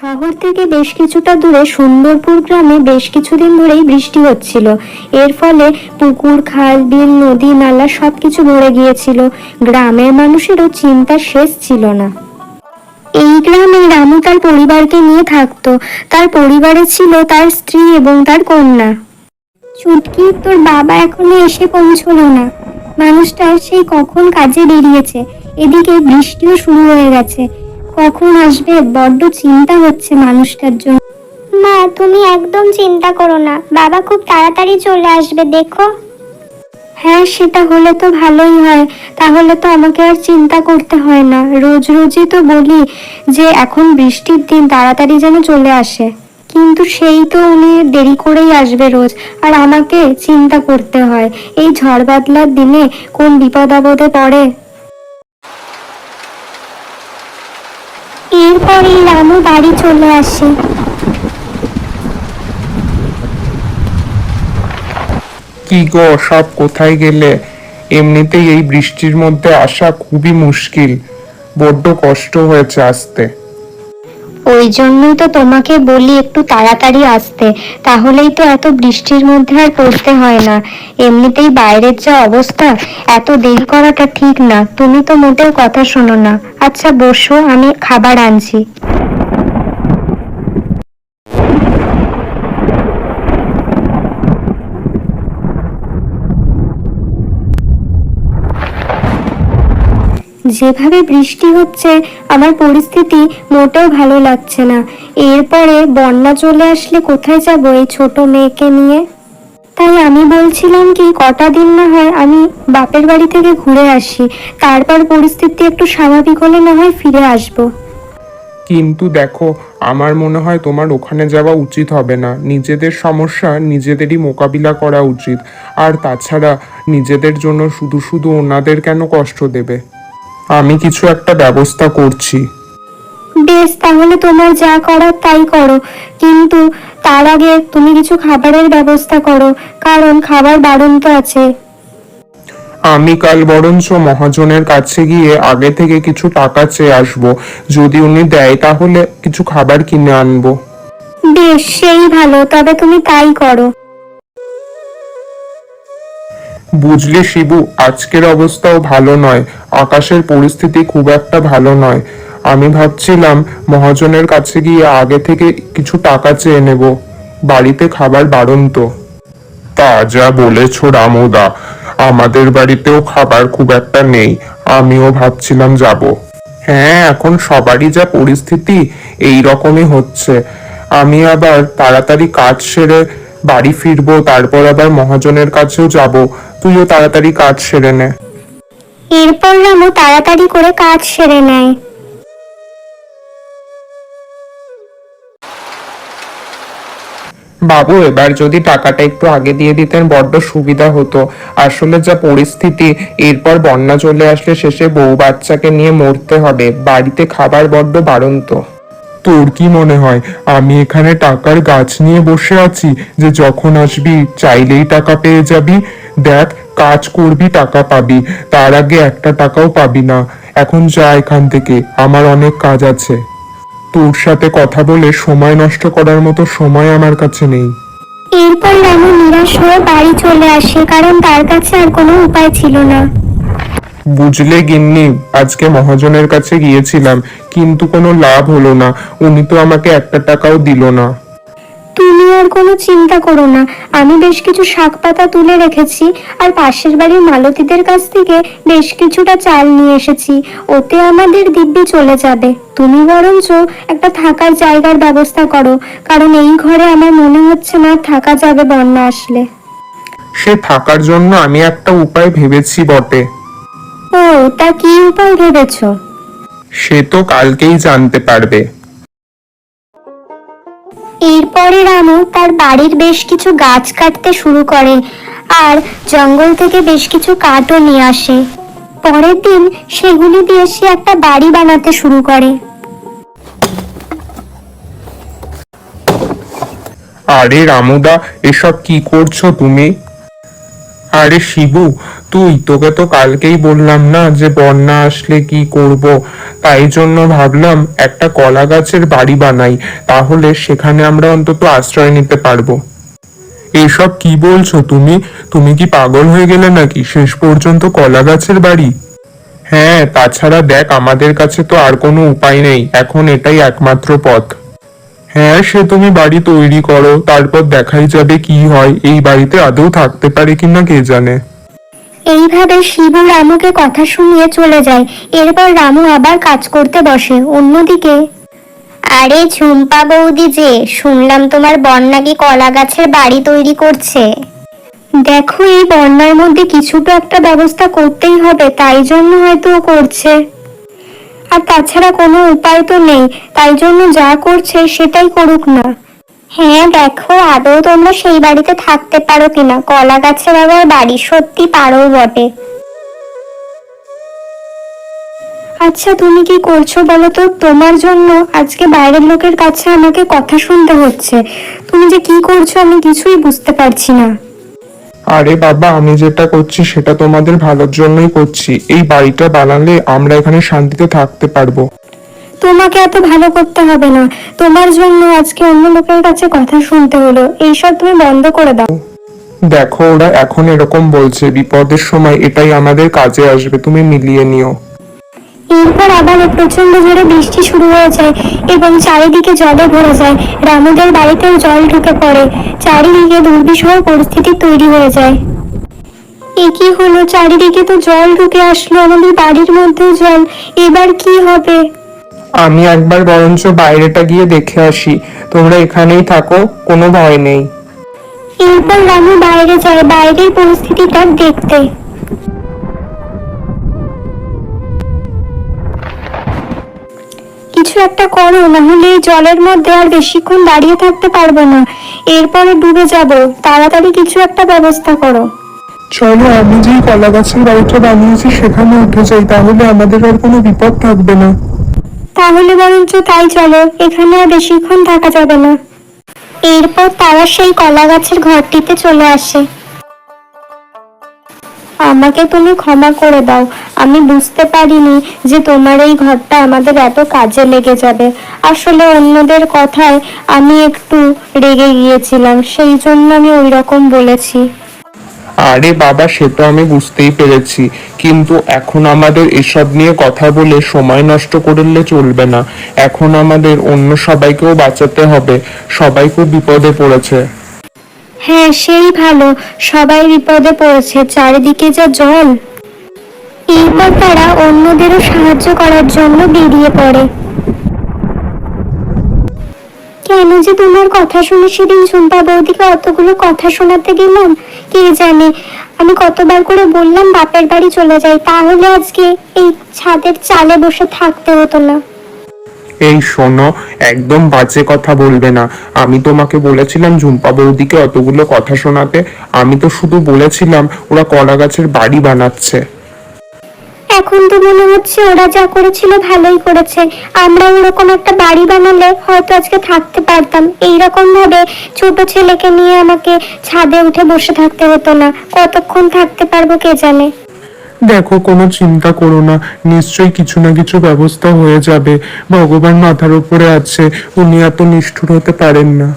শহর থেকে বেশ কিছুটা দূরে সুন্দরপুর গ্রামে বেশ কিছুদিন ধরেই বৃষ্টি হচ্ছিল। এর ফলে পুকুর, খাল, বিল, নদী, নালা সবকিছু ভরে গিয়েছিল। গ্রামের মানুষেরও চিন্তার শেষ ছিল না। এই গ্রামে রামু তার পরিবারকে নিয়ে থাকতো। তার পরিবারে ছিল তার স্ত্রী এবং তার কন্যা। চুটকি, তোর বাবা এখনও এসে পৌঁছলো না। মানুষটা সেই কখন কাজে বেরিয়েছে? এদিকে বৃষ্টিও শুরু হয়ে গেছে। কখন আসবে? বড্ড চিন্তা হচ্ছে মানুষটার জন্য। মা তুমি একদম চিন্তা করো না। বাবা খুব তাড়াতাড়ি চলে আসবে দেখো। হ্যাঁ সেটা হলে তো ভালোই হয়। তাহলে তো আমাকে আর চিন্তা করতে হয় না। রোজ রোজই তো বলি যে এখন বৃষ্টির দিন তাড়াতাড়ি যেন চলে আসে। কিন্তু সেই তো উনি দেরি করেই আসবে রোজ। আর আমাকে চিন্তা করতে হয়। এই ঝড় বাদলার দিনে কোন বিপদ আপদে পড়ে? এরপরেই রামু বাড়ি চলে আসে। কি গো, সব কোথায় গেলে? এমনিতেই এই বৃষ্টির মধ্যে আসা খুবই মুশকিল। বড্ড কষ্ট হয়েছে আসতে। ওই জন্যই তো তোমাকে বলি একটু তাড়াতাড়ি আসতে। তাহলেই তো এত বৃষ্টির মধ্যে আর পড়তে হয় না। এমনিতেই বাইরের যা অবস্থা, এত দেরি করাটা ঠিক না। তুমি তো মোটেও কথা শোনো না। আচ্ছা বসো, আমি খাবার আনছি। যেভাবে বৃষ্টি হচ্ছে, আমার পরিস্থিতি মোটেও ভালো লাগছে না। এরপরে বন্যা চলে আসলে কোথায় যাব এই ছোট মেয়েকে নিয়ে? তাই আমি বলছিলাম কি, কটা দিন না হয় আমি বাপের বাড়ি থেকে ঘুরে আসি। তারপর পরিস্থিতি একটু স্বাভাবিক হলে না হয় ফিরে আসব। কিন্তু দেখো, আমার মনে হয় তোমার ওখানে যাওয়া উচিত হবে না। নিজেদের সমস্যা নিজেদেরই মোকাবিলা করা উচিত। আর তাছাড়া নিজেদের জন্য শুধু শুধু ওনাদের কেন কষ্ট দেবে? আমি কিছু একটা ব্যবস্থা করছি। বেশ তাহলে তোমার যা করার তাই করো। কিন্তু তার আগে তুমি কিছু খাবারের ব্যবস্থা করো কারণ খাবার বারণ তো আছে। আমি কাল বরঞ্চ মহাজনের কাছে গিয়ে আগে থেকে কিছু টাকা চেয়ে আসব। যদি উনি দেয় তাহলে কিছু খাবার কিনে আনব। বেশ সেই ভালো তবে তুমি তাই করো। বুঝলি শিবু, আজকের অবস্থাও ভালো নয়। আকাশের পরিস্থিতি খুব একটা ভালো নয়। আমি ভাবছিলাম, মহাজনের কাছে গিয়ে আগে থেকে কিছু টাকা চেয়ে নেব। বাড়িতে খাবার বারণ তো তা যা বলেছ, রামুদা। আমাদের বাড়িতেও খাবার খুব একটা নেই। আমিও ভাবছিলাম যাব। হ্যাঁ এখন সবারই যা পরিস্থিতি এই রকমই হচ্ছে। আমি আবার তাড়াতাড়ি কাজ সেরে বাড়ি ফিরবো তারপর আবার মহাজনের কাছেও যাব। তুইও তাড়াতাড়ি কাজ সেরে নে। এরপর রামু তাড়াতাড়ি করে কাজ সেরে নেয়। বাবু এবার যদি টাকাটা একটু আগে দিয়ে দিতেন বড্ড সুবিধা হতো। আসলে যা পরিস্থিতি এরপর বন্যা চলে আসলে শেষে বউ বাচ্চাকে নিয়ে মরতে হবে। বাড়িতে খাবার বড্ড বাড়ন্ত। তোর কি মনে হয়? আমি এখানে টাকার গাছ নিয়ে বসে আছি যে যখন আসবি চাইলেই টাকা পেয়ে যাবি। দেখ, কাজ করবি, টাকা পাবি। তার আগে একটা টাকাও পাবি না। এখন যা এখান থেকে, আমার অনেক কাজ আছে। তোর সাথে কথা বলে সময় নষ্ট করার মতো সময় আমার কাছে নেই। এরপর রামু নিরাশ হয়ে বাড়ি চলে আসে, কারণ তার কাছে আর কোনো উপায় ছিল না। বুঝলে গিন্নি আজকে মহাজনের কাছে গিয়েছিলাম কিন্তু কোনো লাভ হলো না। উনি তো আমাকে একটা টাকাও দিল না। তুমি আর কোনো চিন্তা করো না। আমি বেশ কিছু শাক পাতা তুলে রেখেছি আর পাশের বাড়ির মালতীদের কাছ থেকে বেশ কিছুটা চাল নিয়ে এসেছি। ওতে আমাদের দিব্যি চলে যাবে। তুমি বরঞ্চ একটা থাকার জায়গার ব্যবস্থা করো কারণ এই ঘরে আমার মনে হচ্ছে না থাকা যাবে বন্যা আসলে। সে থাকার জন্য আমি একটা উপায় ভেবেছি বটে। ও তা কি উপায় ভেবেছো? সে তো কালকেই জানতে পারবে। এরপরে রামু তার বাড়ির বেশ কিছু গাছ কাটতে শুরু করে আর জঙ্গল থেকে বেশ কিছু কাঠও নিয়ে আসে। পরের দিন সেগুলি দিয়ে সে একটা বাড়ি বানাতে শুরু করে। আরে রামুদা এসব কি করছ তুমি? আরে শিবু, তুই, তোকে তো কালকেই বললাম না যে বন্যা আসলে কি করব। তাই জন্য ভাবলাম একটা কলা গাছের বাড়ি বানাই, তাহলে সেখানে আমরা অন্তত আশ্রয় নিতে পারব। এসব কি বলছো তুমি? তুমি কি পাগল হয়ে গেলে নাকি শেষ পর্যন্ত কলা গাছের বাড়ি? হ্যাঁ তাছাড়া দেখ, আমাদের কাছে তো আর কোনো উপায় নেই, এখন এটাই একমাত্র পথ। হ্যাঁ সে তুমি বাড়ি তৈরি করো, তারপর দেখাই যাবে কি হয়। এই বাড়িতে আদৌ থাকতে পারে কিনা কে জানে। এইভাবে শিবু রামুকে কথা শুনিয়ে চলে যায়। এরপর রামু আবার কাজ করতে বসে অন্যদিকে। আরে ঝুম্পা বৌদি যে, শুনলাম তোমার বর নাকি কলা গাছের বাড়ি তৈরি করছে। দেখো এই বন্যার মধ্যে কিছু তো একটা ব্যবস্থা করতেই হবে, তাই জন্য হয়তো করছে। আর তাছাড়া কোনো উপায় তো নেই, তাই জন্য যা করছে সেটাই করুক না। হ্যাঁ দেখো, আদৌ তোমরা সেই বাড়িতে থাকতে পারো কিনা? কলা গাছের আবার বাড়ি সত্যি পারো বটে। আচ্ছা তুমি কি করছ বলো তো? তোমার জন্য আজকে বাইরের লোকের কাছে আমাকে কথা শুনতে হচ্ছে। তুমি যে কি করছ আমি কিছুই বুঝতে পারছি না। আরে বাবা আমি যেটা করছি সেটা তোমাদের ভালোর জন্যই করছি। এই বাড়িটা বানালে আমরা এখানে শান্তিতে থাকতে পারব। তোমাকে এত ভালো করতে হবে না। তোমার জন্য আজকে অন্য লোকের কাছে কথা শুনতে হলো। এইসব তুমি বন্ধ করে দাও। দেখো ওরা এখন এরকম বলছে বিপদের সময় এটাই আমাদের কাজে আসবে তুমি মিলিয়ে নিও। এরপর আবার প্রচণ্ড জোরে বৃষ্টি শুরু হয়ে যায় এবং চারিদিকে জলে ভরে যায়। রামুদের বাড়িতেও জল ঢুকে পড়ে। চারিদিকে দুর্বিষহ পরিস্থিতি তৈরি হয়ে যায়। এ কি হলো? চারিদিকে তো জল ঢুকে আসলো আমাদের বাড়ির মধ্যেও জল। এবার কি হবে? আমি একবার বরঞ্চ বাইরেটা গিয়ে দেখে আসি। তোমরা এখানেই থাকো কোনো ভয় নেই। এরপর রামু বাইরে যায় বাইরের পরিস্থিতিটা দেখতে। কিছু একটা করো না হলে এই জলের মধ্যে আর বেশিক্ষণ দাঁড়িয়ে থাকতে পারব না। এরপরে ডুবে যাব। তাড়াতাড়ি কিছু একটা ব্যবস্থা করো। চলো আমি যেই কলা গাছের বাড়িটা বানিয়েছি সেখানে উঠে যাই তাহলে আমাদের আর কোনো বিপদ থাকবে না। তাহলে বরঞ্চ তাই চলো এখানে আর বেশিক্ষণ থাকা যাবে না। এরপর তারা সেই কলা গাছের ঘরটিতে চলে আসে। আমাকে তুমি ক্ষমা করে দাও। আমি বুঝতে পারিনি যে তোমার এই ঘরটা আমাদের এত কাজে লেগে যাবে। আসলে অন্যদের কথায় আমি একটু রেগে গিয়েছিলাম, সেই জন্য আমি ওই রকম বলেছি। আরে বাবা, সে তো আমি বুঝতেই পেরেছি। কিন্তু এখন আমাদের এসব নিয়ে কথা বলে সময় নষ্ট করলে চলবে না। এখন আমাদের অন্য সবাইকেও বাঁচাতে হবে। সবাই খুব বিপদে পড়েছে। হ্যাঁ সেই ভালো। সবাই বিপদে পড়েছে, চারিদিকে যা জল। এরপর তারা অন্যদেরও সাহায্য করার জন্য বেরিয়ে পড়ে। কেন যে তোমার কথা শুনে সেদিন ঝুম্পা বৌদিকে অতগুলো কথা শোনাতে গেলাম, কে জানে? আমি কতবার করে বললাম বাপের বাড়ি চলে যাই, তাহলে আজকে এই ছাদের চালে বসে থাকতে হতো না। এই শোনো, একদম বাজে কথা বলবে না। আমি তোমাকে বলেছিলাম, ঝুম্পা বৌদিকে অতগুলো কথা শোনাতে। আমি তো শুধু বলেছিলাম, ওরা কলা গাছের বাড়ি বানাচ্ছে। এখন তো মনে হচ্ছে ওরা যা করেছিল ভালোই করেছে। আমরা ওরকম একটা বাড়ি বানালে হয়তো আজকে থাকতে পারতাম। এইরকম ভাবে ছোট ছেলেকে নিয়ে আমাকে ছাদে উঠে বসে থাকতে হতো না। কতক্ষণ থাকতে পারব কে জানে? দেখো কোনো চিন্তা করো না। নিশ্চয়ই কিছু না কিছু ব্যবস্থা হয়ে যাবে। ভগবান মাথার উপরে আছে। উনি এত নিষ্ঠুর হতে পারেন না।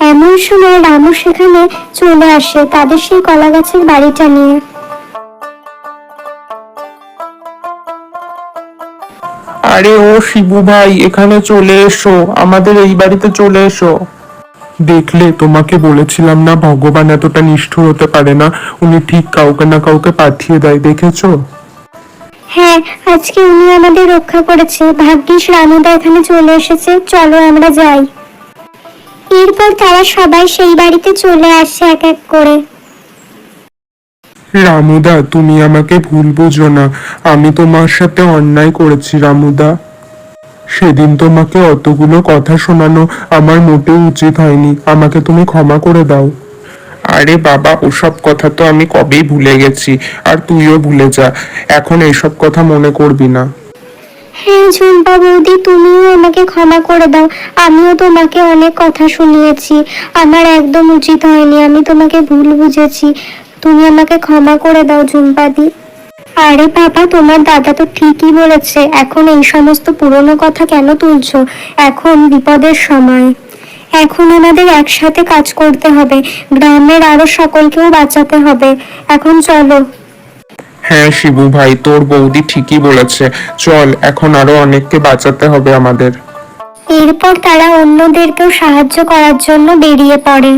এমন সময় রামু সেখানে চলে আসে তাদের সেই কলা গাছের বাড়িটা নিয়ে। আরে ও শিবু ভাই এখানে চলে এসো। আমাদের এই বাড়িতে চলে এসো। দেখলে তোমাকে বলেছিলাম না ভগবান এতটা নিষ্ঠুর হতে পারে না। উনি ঠিক কাউকে না কাউকে পাঠিয়ে দেয় দেখেছ? হ্যাঁ আজকে উনি আমাদের রক্ষা করেছে। ভাগ্যিস রামুদা এখানে চলে এসেছে। চলো আমরা যাই। এরপর তারা সবাই সেই বাড়িতে চলে আসে এক এক করে। রামুদা তুমি আমাকে ভুল বুঝো না। আমি তোমার সাথে অন্যায় করেছি রামুদা সেদিন তোমাকে অতগুলো কথা শোনানো আমার মোটেও উচিত হয়নি। আমাকে তুমি ক্ষমা করে দাও। আরে বাবা ওসব কথা তো আমি কবেই ভুলে গেছি আর তুইও ভুলে যা। এখন এইসব কথা মনে করবি না। হ্যাঁ ঝুম্পা বৌদি তুমিও আমাকে ক্ষমা করে দাও। আমিও তোমাকে অনেক কথা শুনিয়েছি। আমার একদম উচিত হয়নি আমি তোমাকে ভুল বুঝেছি। তুমি আমাকে ক্ষমা করে দাও ঝুম্পাদি আরে বাবা তোমার দাদা তো ঠিকই বলেছে। এখন এই সমস্ত পুরনো কথা কেন তুলছো? এখন বিপদের সময়। এখন আমাদের একসাথে কাজ করতে হবে। গ্রামের আরও সকলকেও বাঁচাতে হবে। এখন চলো। হ্যাঁ শিবু ভাই তোর বৌদি ঠিকই বলেছে। চল এখন আরও অনেককে বাঁচাতে হবে আমাদের। এরপর তারা অন্যদেরকেও সাহায্য করার জন্য বেরিয়ে পড়ে।